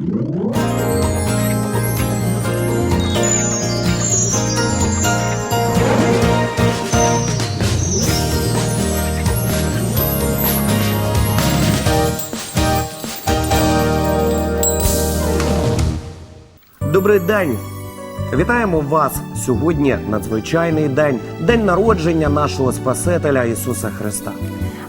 Добрий день! Вітаємо вас сьогодні. Надзвичайний день, день народження нашого Спасителя Ісуса Христа.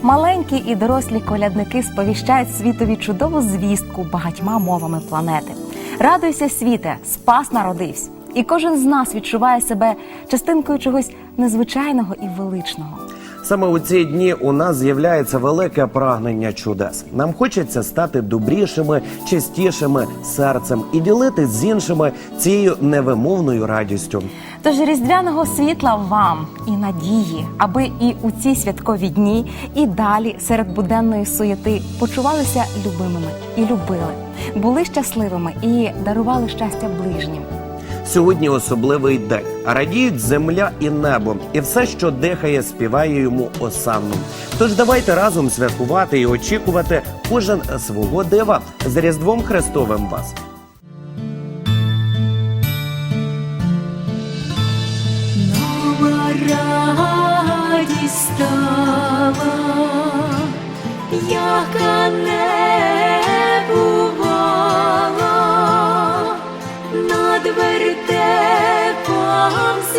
Маленькі і дорослі колядники сповіщають світові чудову звістку багатьма мовами планети. Радуйся, світе, спас народився. І кожен з нас відчуває себе частинкою чогось незвичайного і величного. Саме у ці дні у нас з'являється велике прагнення чудес. Нам хочеться стати добрішими, чистішими серцем і ділитись з іншими цією невимовною радістю. Тож різдвяного світла вам і надії, аби і у ці святкові дні, і далі серед буденної суєти почувалися любимими і любили, були щасливими і дарували щастя ближнім. Сьогодні особливий день. Радіють земля і небо, і все, що дихає, співає йому осанну. Тож давайте разом святкувати і очікувати кожен свого дива з Різдвом Христовим вас. Яка не бувала,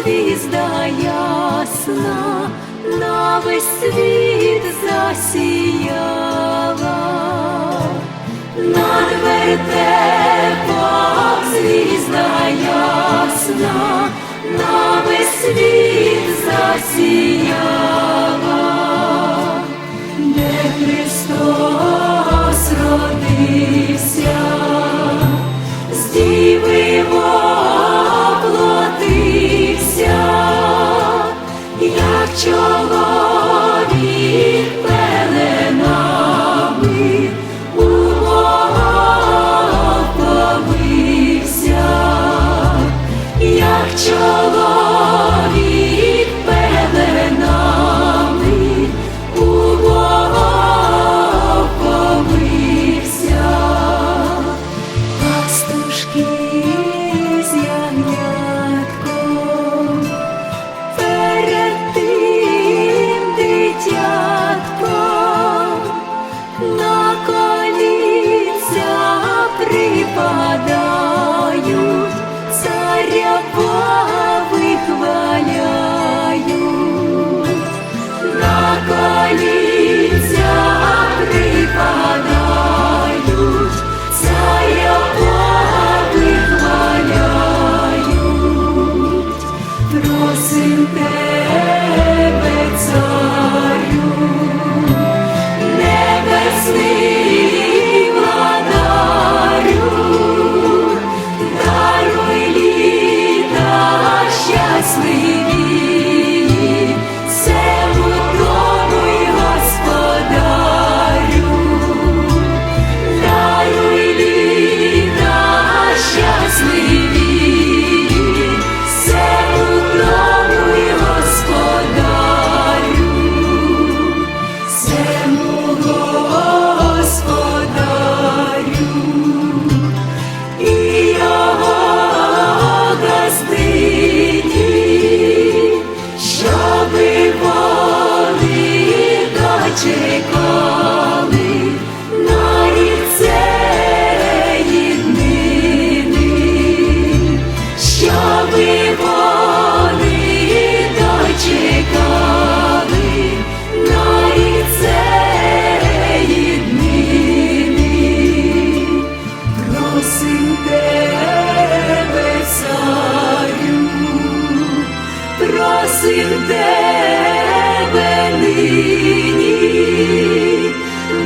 звізда ясна на світ засіяла, над вертепом звізда ясна, на світ засіяла. не Де people. просим тебе нині,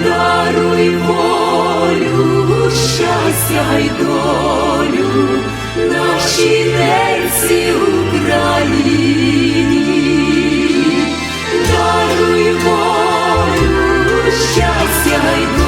даруй волю, щастя й долю нашій ненці Україні, даруй волю, щастя й долю.